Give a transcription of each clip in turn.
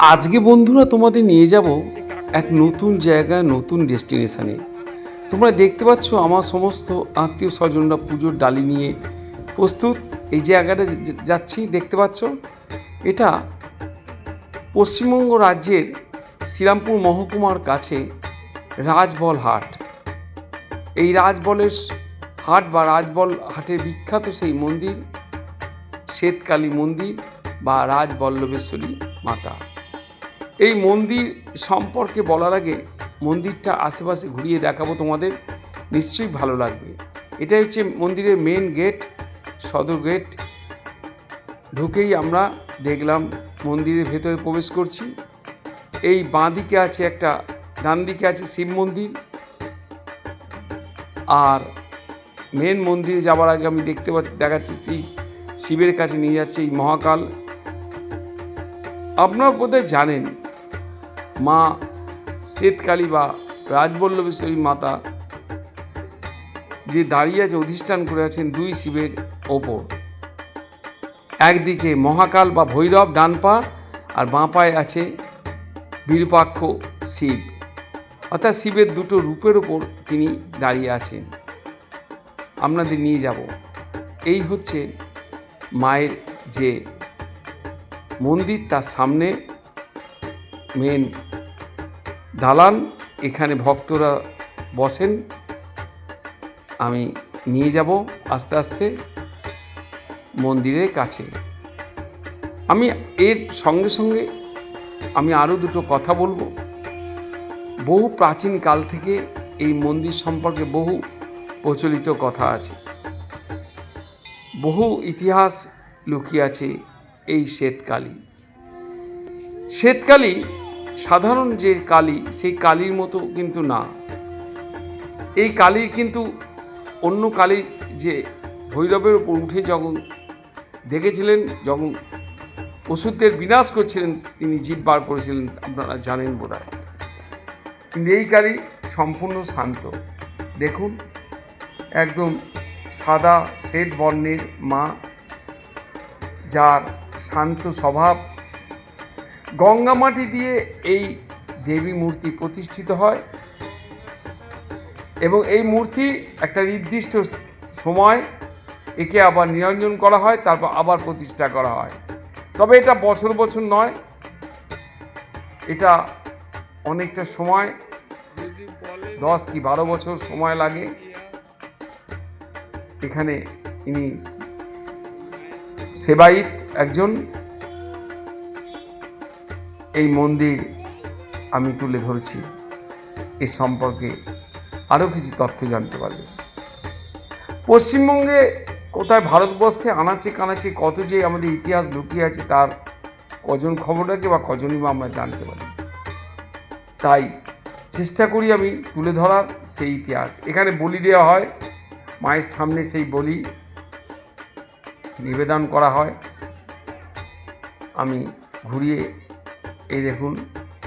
আজকে বন্ধুরা তোমাদের নিয়ে যাব এক নতুন জায়গায়, নতুন ডেস্টিনেশানে। তোমরা দেখতে পাচ্ছ আমার সমস্ত আত্মীয় স্বজনরা পুজোর ডালি নিয়ে প্রস্তুত। এই জায়গাটা যাচ্ছি, দেখতে পাচ্ছ? এটা পশ্চিমবঙ্গ রাজ্যের শ্রীরামপুর মহকুমার কাছে রাজবল হাট। এই রাজবলের হাট বা রাজবল হাটের বিখ্যাত সেই মন্দির, শ্বেতকালী মন্দির বা রাজবল্লভেশ্বরী মাতা। এই মন্দির সম্পর্কে বলার আগে মন্দিরটা আশেপাশে ঘুরিয়ে দেখাবো তোমাদের। নিশ্চয়ই ভালো লাগবে। এটা হচ্ছে মন্দিরের মেন গেট সদর গেট ঢুকেই আমরা দেখলাম মন্দিরের ভেতরে প্রবেশ করছি। এই বাঁ দিকে আছে একটা, ডান দিকে আছে শিব মন্দির। আর মেন মন্দিরে যাওয়ার আগে আমি দেখতে পাচ্ছি, দেখাচ্ছি শিব শিবের কাছে নিয়ে যাচ্ছে এই মহাকাল। আপনারা বোধহয় জানেন মা শ্বেতকালী বা রাজবল্লভেশ্বরী মাতা যে দাঁড়িয়ে আছে, অধিষ্ঠান করে আছেন দুই শিবের ওপর। একদিকে মহাকাল বা ভৈরব, ডান পা, আর বাঁ পায়ে আছে বিরূপাক্ষ শিব। অর্থাৎ শিবের দুটো রূপের ওপর তিনি দাঁড়িয়ে আছেন। আপনাদের নিয়ে যাব। এই হচ্ছে মায়ের যে মন্দির, তার সামনে মেন দালান, এখানে ভক্তরা বসেন। আমি নিয়ে যাব আস্তে আস্তে মন্দিরের কাছে। আমি এর সঙ্গে সঙ্গে আমি আরও দুটো কথা বলব। বহু প্রাচীন কাল থেকে এই মন্দির সম্পর্কে বহু প্রচলিত কথা আছে। বহু ইতিহাস লুকিয়ে আছে এই শ্বেতকালী। শ্বেতকালী সাধারণ যে কালী, সেই কালীর মতো কিন্তু না। এই কালীর কিন্তু অন্য কালীর যে ভৈরবের উপর উঠে যখন দেখেছিলেন, যখন ওষুধদের বিনাশ করছিলেন, তিনি জীব বার করেছিলেন, আপনারা জানেন বোধ হয় কিন্তু এই কালী সম্পূর্ণ শান্ত। দেখুন, একদম সাদা শ্বেত বর্ণের মা, যার শান্ত স্বভাব গঙ্গা মাটি দিয়ে এই দেবী মূর্তি প্রতিষ্ঠিত হয় এবং এই মূর্তি একটা নির্দিষ্ট সময় একে আবার নিরঞ্জন করা হয়, তারপর আবার প্রতিষ্ঠা করা হয়। তবে এটা বছর বছর নয়, এটা অনেকটা সময়, দশ কি বারো বছর সময় লাগে। এখানে ইনি সেবাইত একজন এই মন্দির আমি তুলে ধরছি। এ সম্পর্কে আরও কিছু তথ্য জানতে পারবে। পশ্চিমবঙ্গে কোথায় ভারতবর্ষে আনাচে কানাচে কত যে আমাদের ইতিহাস লুকিয়ে আছে, তার কজন খবর রাখে বা কজনই বা আমরা জানতে পারি। তাই চেষ্টা করি আমি তুলে ধরার সেই ইতিহাস। এখানে বলি দেওয়া হয়, মায়ের সামনে সেই বলি নিবেদন করা হয়। আমি ঘুরিয়ে এই দেখুন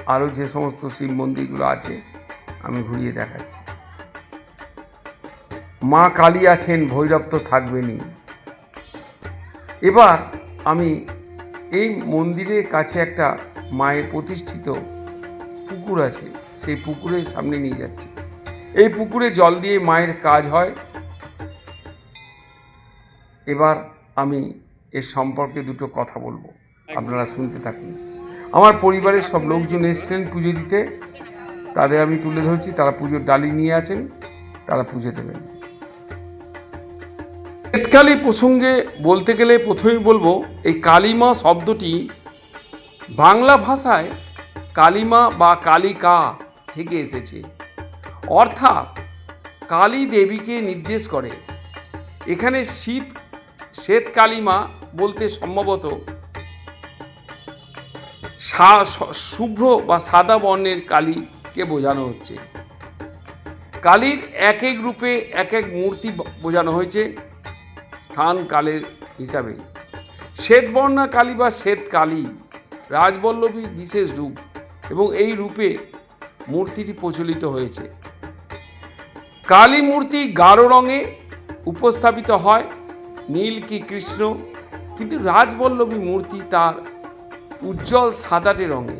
আরও যে সমস্ত শিব মন্দিরগুলো আছে আমি ঘুরিয়ে দেখাচ্ছি। মা কালী আছেন ভৈরব তো থাকবেনই। এবার আমি এই মন্দিরের কাছে একটা মায়ের প্রতিষ্ঠিত পুকুর আছে সেই পুকুরের সামনে নিয়ে যাচ্ছি। এই পুকুরে জল দিয়ে মায়ের কাজ হয়। এবার আমি এর সম্পর্কে দুটো কথা বলব। আপনারা শুনতে থাকুন। আমার পরিবারের সব লোকজন এসেছিলেন পুজো দিতে। তাদের আমি তুলে ধরছি, তারা পুজোর ডালি নিয়ে আছেন, তারা পুজো দেবেন। শ্বেতকালী প্রসঙ্গে বলতে গেলে প্রথমেই বলব, এই কালিমা শব্দটি বাংলা ভাষায় কালিমা বা কালিকা থেকে এসেছে। অর্থাৎ কালী দেবীকে নির্দেশ করে। এখানে শীত, শ্বেত কালিমা বলতে সম্ভবত শুভ্র বা সাদা বর্ণের কালীকে বোঝানো হচ্ছে। কালীর এক এক রূপে এক এক মূর্তি বোঝানো হয়েছে স্থান কালের হিসাবে। শ্বেতবর্ণা কালী বা শ্বেত কালী রাজবল্লভীর বিশেষ রূপ এবং এই রূপে মূর্তিটি প্রচলিত হয়েছে। কালী মূর্তি গাঢ় রঙে উপস্থাপিত হয়, নীল কি কৃষ্ণ, কিন্তু রাজবল্লভী মূর্তি তার উজ্জ্বল সাদাটে রঙে।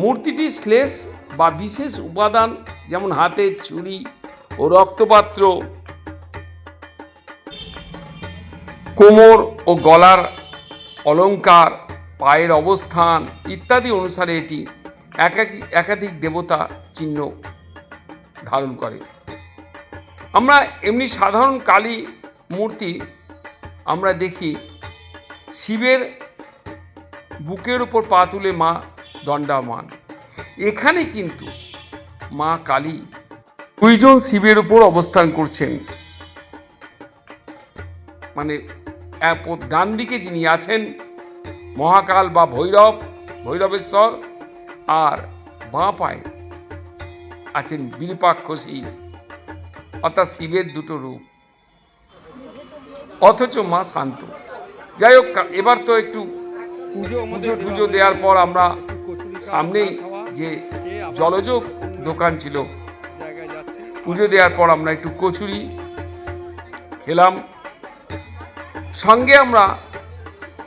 মূর্তিটি শ্লেষ বা বিশেষ উপাদান যেমন হাতের ছুরি ও রক্তপাত্র, কোমর ও গলার অলংকার পায়ের অবস্থান ইত্যাদি অনুসারে এটি একাধিক দেবতা চিহ্ন ধারণ করে। আমরা এমনি সাধারণ কালী মূর্তি আমরা দেখি শিবের বুকের উপর পা তুলে মা দণ্ডামান এখানে কিন্তু মা কালী দুইজন শিবের উপর অবস্থান করছেন। মানে ডান দিকে যিনি আছেন, মহাকাল বা ভৈরব, ভৈরবেশ্বর আর বাঁ পায়ে আছেন বিরূপাক্ষ শিব। অর্থাৎ শিবের দুটো রূপ। অথচ মা শান্ত। যাই হোক, এবার তো একটু পুজো পুজো টুজো দেওয়ার পর আমরা সামনেই যে জলযোগ দোকান ছিল পুজো দেওয়ার পর আমরা একটু কচুরি খেলাম। সঙ্গে আমরা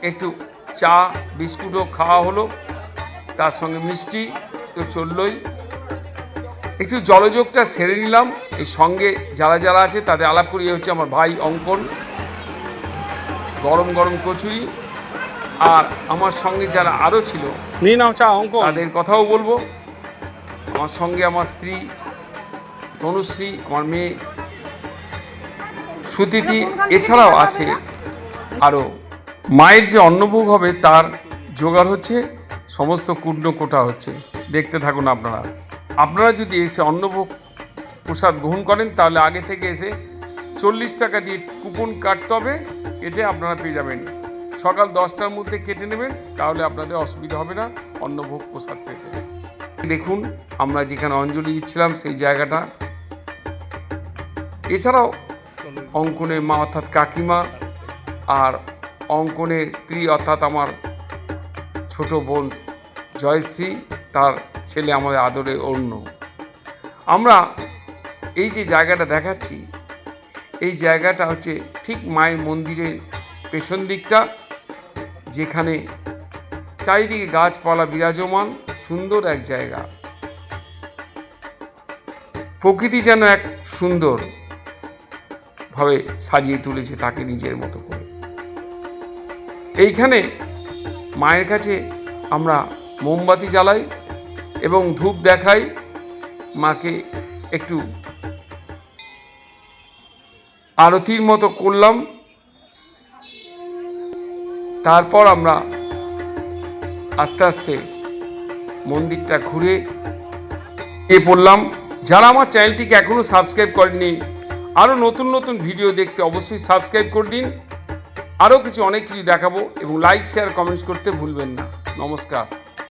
একটু চা বিস্কুটও খাওয়া হলো তার সঙ্গে মিষ্টি তো চললই। একটু জলযোগটা সেরে নিলাম এই সঙ্গে যারা যারা আছে তাদের আলাপ করিয়ে হচ্ছে আমার ভাই অঙ্কন। গরম গরম কচুরি। আর আমার সঙ্গে যারা আরও ছিল নিয়ে নাও চা অঙ্ক তাদের কথাও বলব। আমার সঙ্গে আমার স্ত্রী তনুশ্রী আমার মেয়ে সুতিতি এছাড়াও আছে আরও মায়ের যে অন্নভোগ হবে তার জোগাড় হচ্ছে সমস্ত কুণ্ড কোটা হচ্ছে। দেখতে থাকুন আপনারা। আপনারা যদি এসে অন্নভোগ প্রসাদ গ্রহণ করেন তাহলে আগে থেকে এসে চল্লিশ টাকা দিয়ে কুপন কাটতে হবে কেটে আপনারা পেয়ে যাবেন। সকাল দশটার মধ্যে কেটে নেবেন, তাহলে আপনাদের অসুবিধা হবে না অন্নভোগ প্রসাদ পেতে। দেখুন, আমরা যেখানে অঞ্জলি দিচ্ছিলাম সেই জায়গাটা। এছাড়াও অঙ্কনে মা অর্থাৎ কাকিমা আর অঙ্কনের স্ত্রী অর্থাৎ আমার ছোট বোন জয়শ্রী, তার ছেলে আমাদের আদরে অন্য। আমরা এই যে জায়গাটা দেখাচ্ছি, এই জায়গাটা হচ্ছে ঠিক মায়ের মন্দিরের পেছন দিকটা। যেখানে চারিদিকে গাছপালা বিরাজমান, সুন্দর এক জায়গা। প্রকৃতি যেন এক সুন্দর ভাবে সাজিয়ে তুলেছে তাকে নিজের মতো করে। এইখানে মায়ের কাছে আমরা মোমবাতি জ্বালাই এবং ধূপ দেখাই, মাকে একটু আরতির মতো করলাম। তারপর আমরা আস্তে আস্তে মন্দিরটা ঘুরে এ পড়লাম। যারা আমার চ্যানেলটিকে এখনও সাবস্ক্রাইব করেননি আরও নতুন নতুন ভিডিও দেখতে অবশ্যই সাবস্ক্রাইব করে দিন। আরও কিছু অনেক কিছু দেখাবো এবং লাইক শেয়ার কমেন্টস করতে ভুলবেন না। নমস্কার।